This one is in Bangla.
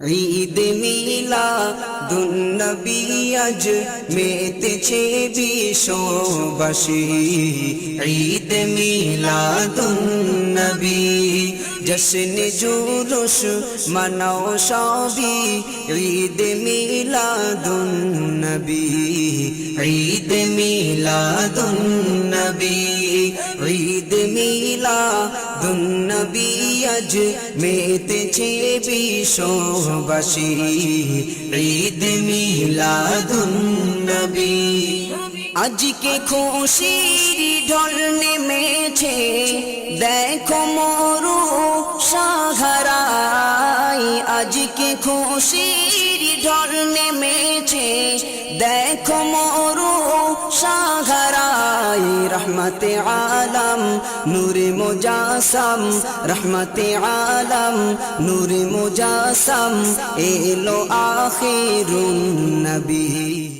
ঈদ মিলা দুন্নবী আজ মেতেছে বিশ্ববাসী ঈদ মিলা দুন্নবী জশ্ন জুরুস মানাও সবি ঈদ মিলা দুন্নবী ঈদ মিলা দুন্নবী ঈদ মিলা দুন্নবী আজ মেতেছে বিশ্ববাসী, ঈদ মিলাদুন্নবী। আজকে খুশির ঢল নেমেছে, দেখো মরু সাহারাই আজকে খুশির ঢল নেমেছে দেখো মরু সাহারাই রহমতে আলম নূরে মুজাসম রহমতে আলম নূরে মুজাসম এলো আখিরুন নবী।